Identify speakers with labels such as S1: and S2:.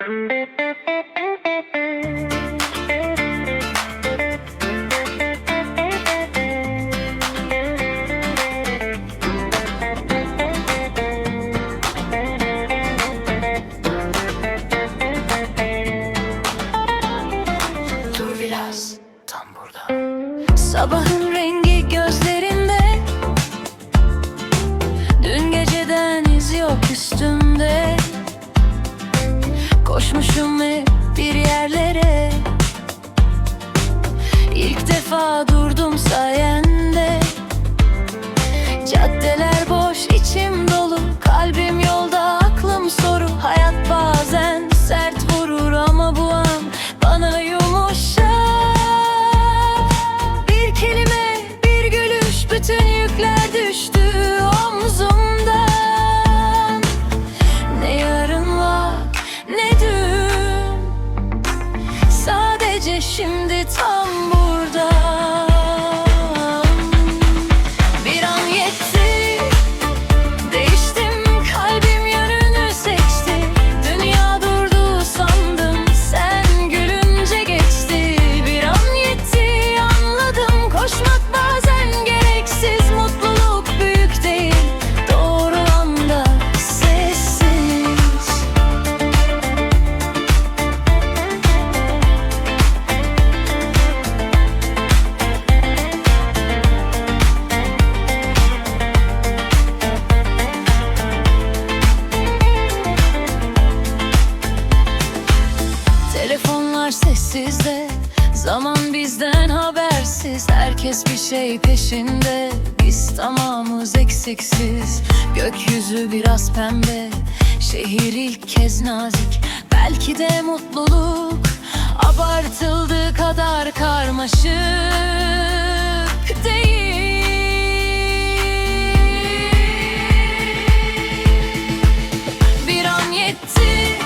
S1: Dur biraz tam burada.
S2: Sabahın Koşmuşum hep bir yerlere. İlk defa durdum sayende ocean Zaman bizden habersiz Herkes bir şey peşinde. Biz tamamız eksiksiz Gökyüzü biraz pembe. Şehir ilk kez nazik Belki de mutluluk. Abartıldığı kadar karmaşık değil. Bir an yetti.